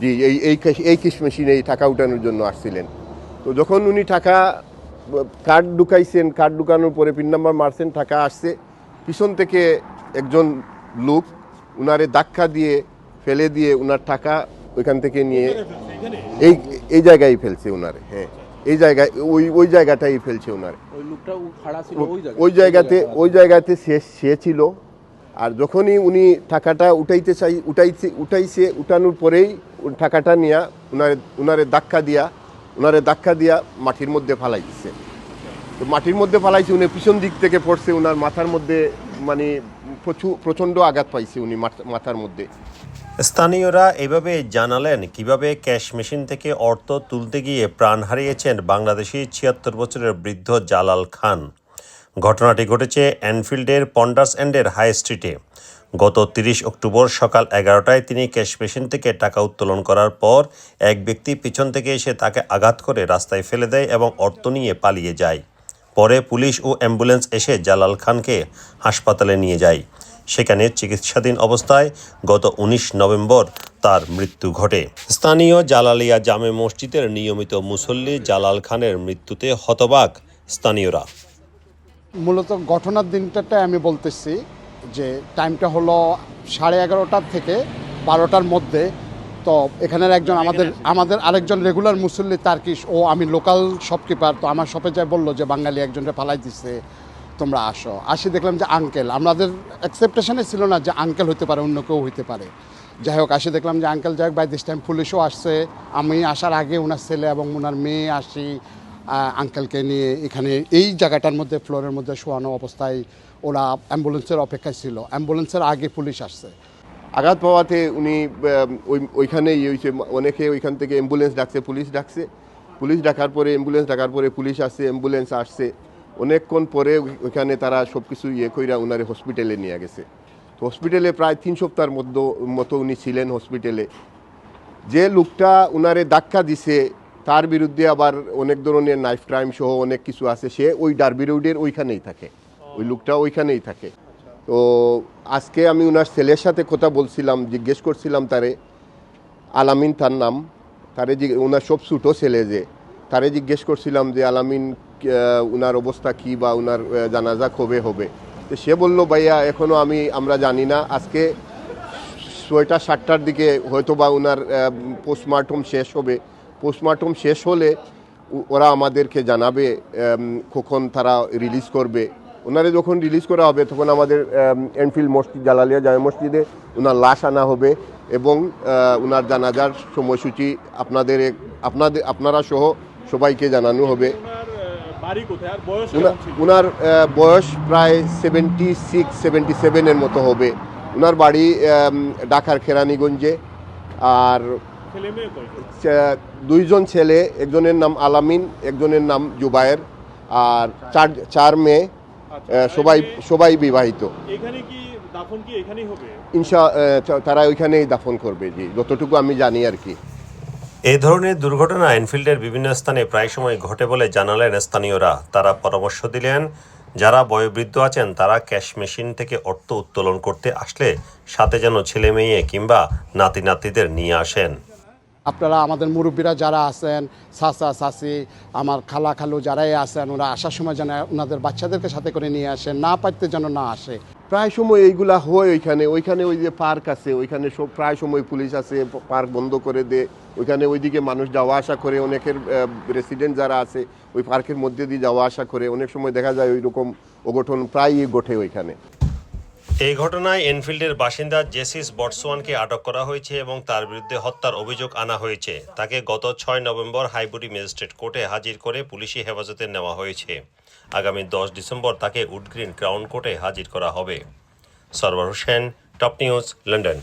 জি এই এই এই কিস মেশিনে এই টাকা উঠানোর জন্য আসছিলেন। তো যখন উনি টাকা কার্ড ঢুকাইছেন কার্ড ঢুকানোর পরে পিন নাম্বার মারছেন টাকা আসছে পিছন থেকে একজন লোক উনারে ধাক্কা দিয়ে ফেলে দিয়ে উনার টাকা ওইখান থেকে নিয়ে এই এই জায়গায় ফেলছে উনারে হ্যাঁ। এই জায়গায় ওই ওই জায়গাটাই ফেলছে উনারে। ওই লোকটা ও খাড়া ছিল ওই জায়গায়। ওই জায়গাতে ওই জায়গাতে সে সে ছিল আর যখনই উনি টাকাটা উঠাইতে চাই উঠাইছে উঠাইছে, উঠানোর পরেই টাকাটা নিয়ে উনারে উনারে ধাক্কা দিয়া, উনারে ধাক্কা দিয়া মাটির মধ্যে ফালাই দিচ্ছে তো মাটির মধ্যে ফালাইছে, উনি পিছন দিক থেকে পড়ছে, উনার মাথার মধ্যে মানে প্রচুর প্রচণ্ড আঘাত পাইছে উনি মাথ- মাথার মধ্যে। স্থানীয়রা এভাবে জানালেন, কীভাবে ক্যাশ মেশিন থেকে অর্থ তুলতে গিয়ে প্রাণ হারিয়েছেন বাংলাদেশি ছিয়াত্তর বছরের বৃদ্ধ জালাল খান। ঘটনাটি ঘটেছে অ্যানফিল্ডের পন্ডার্স এন্ডের হাই স্ট্রিটে। গত তিরিশ অক্টোবর সকাল এগারোটায় তিনি ক্যাশ মেশিন থেকে টাকা উত্তোলন করার পর এক ব্যক্তি পিছন থেকে এসে তাকে আঘাত করে রাস্তায় ফেলে দেয় এবং অর্থ নিয়ে পালিয়ে যায়। পরে পুলিশ ও অ্যাম্বুলেন্স এসে জালাল খানকে হাসপাতালে নিয়ে যায়। সেখানে চিকিৎসাধীন অবস্থায় গত উনিশ নভেম্বর তার মৃত্যু ঘটে। স্থানীয় জালালিয়া জামে মসজিদের নিয়মিত মুসল্লি জালাল খানের মৃত্যুতে হতবাক স্থানীয়রা। মূলত ঘটনার দিনটাতে আমি বলতেছি যে টাইমটা হলো সাড়ে এগারোটার থেকে বারোটার মধ্যে। তো এখানের একজন আমাদের আমাদের আরেকজন রেগুলার মুসল্লি তার্কিশ ও আমি লোকাল শপকিপার তো আমার শপে যাই বলল যে বাঙালি একজনকে পালাই দিচ্ছে তোমরা আসো। আসি দেখলাম যে আঙ্কেল আমাদের অ্যাকসেপ্টেশনে ছিল না যে আঙ্কেল হতে পারে অন্য কেউ হইতে পারে। যাই হোক আসি দেখলাম যে আঙ্কেল যাই হোক বাই দিস টাইম পুলিশও আসছে। আমি আসার আগে ওনার ছেলে এবং ওনার মেয়ে আসি আঙ্কেলকে নিয়ে এখানে এই জায়গাটার মধ্যে, ফ্লোরের মধ্যে শোয়ানো অবস্থায় ওরা অ্যাম্বুলেন্সের অপেক্ষায় ছিল। অ্যাম্বুলেন্সের আগে পুলিশ আসছে। আঘাত পাওয়াতে উনি ওই ওইখানে ইয়ে হয়েছে অনেকে ওইখান থেকে অ্যাম্বুলেন্স ডাকছে, পুলিশ ডাকছে। পুলিশ ডাকার পরে, অ্যাম্বুলেন্স ডাকার পরে পুলিশ আসছে, অ্যাম্বুলেন্স আসছে। অনেকক্ষণ পরে ওইখানে তারা সব কিছু ইয়ে কইরা উনারে হসপিটালে নিয়ে গেছে। তো হসপিটালে প্রায় তিন সপ্তাহের মধ্যে, মতো উনি ছিলেন হসপিটালে। যে লোকটা উনারে ধাক্কা দিছে তার বিরুদ্ধে আবার অনেক ধরনের নাইফ ক্রাইম সহ অনেক কিছু আছে। সে ওই ডার্বি রোডের ওইখানেই থাকে। ওই লোকটা ওইখানেই থাকে। তো আজকে আমি ওনার ছেলের সাথে কথা বলছিলাম, জিজ্ঞেস করছিলাম তারে, আলামিন তার নাম, তারে ওনার সব ছুটো ছেলে যে, তারে জিজ্ঞেস করছিলাম যে, আলামিন ওনার অবস্থা কি বা ওনার জানাজা কবে হবে? তো সে বলল, ভাইয়া এখনও আমি, আমরা জানি না। আজকে ছয়টা, সাতটার দিকে হয়তো বা ওনার পোস্টমার্টম শেষ হবে। পোস্টমার্টম শেষ হলে ওরা আমাদেরকে জানাবে কখন তারা রিলিজ করবে। ওনারে যখন রিলিজ করা হবে তখন আমাদের এনফিল্ড মসজিদ জালালিয়া জামে মসজিদে ওনার লাশ আনা হবে এবং ওনার জানাজার সময়সূচি আপনাদের আপনাদের আপনারা সহ সবাইকে জানানো হবে। ওনার বয়স প্রায় সেভেন্টি সিক্স সেভেন্টি সেভেনের মতো হবে। ওনার বাড়ি আম, ঢাকার কেরানীগঞ্জে আর দুইজন ছেলে একজনের নাম আলামিন একজনের নাম জুবায়ের আর চার চার মেয়ে আচ্ছা, সবাই সবাই বিবাহিত। এখানে কি দাফন কি এখানেই হবে? ইনশা তারা ওইখানেই দাফন করবে জি যতটুকু আমি জানি আর কি। এ ধরনের দুর্ঘটনা এনফিল্ডের বিভিন্ন স্থানে প্রায় সময় ঘটে বলে জানালেন স্থানীয়রা। তারা পরামর্শ দিলেন যারা বয়োবৃদ্ধ আছেন তারা ক্যাশ মেশিন থেকে অর্থ উত্তোলন করতে আসলে সাথে যেন ছেলে মেয়ে কিংবা নাতি নাতিদের নিয়ে আসেন। আপনারা আমাদের মুরব্বীরা যারা আছেন, চাচা, চাচি, আমার খালা খালু যারাই আছেন, ওরা আসার সময় যেন ওনাদের বাচ্চাদেরকে সাথে করে নিয়ে আসেন, না পারতে যেন না আসে। প্রায় সময় এইগুলা হয় ওইখানে ওইখানে ওই যে পার্ক আছে, ওইখানে সব প্রায় সময় পুলিশ আছে, পার্ক বন্ধ করে দে, ওইখানে ওইদিকে মানুষ যাওয়া আসা করে, অনেকের রেসিডেন্ট যারা আছে, ওই পার্কের মধ্যে দিয়ে যাওয়া আসা করে, অনেক সময় দেখা যায় ওই রকম অঘটন প্রায়ই ঘটে ওইখানে। এই ঘটনায় এনফিল্ডের বাসিন্দা জেসিস বটসওয়ানকে আটক করা হয়েছে এবং তার বিরুদ্ধে হত্যার অভিযোগ আনা হয়েছে। তাকে গত ছয় নভেম্বর হাইবুড়ি ম্যাজিস্ট্রেট কোর্টে হাজির করে পুলিশি হেফাজতে নেওয়া হয়েছে। আগামী দশ ডিসেম্বর তাকে উডগ্রিন ক্রাউন কোর্টে হাজির করা হবে। Sarwar Hossain, top news, London.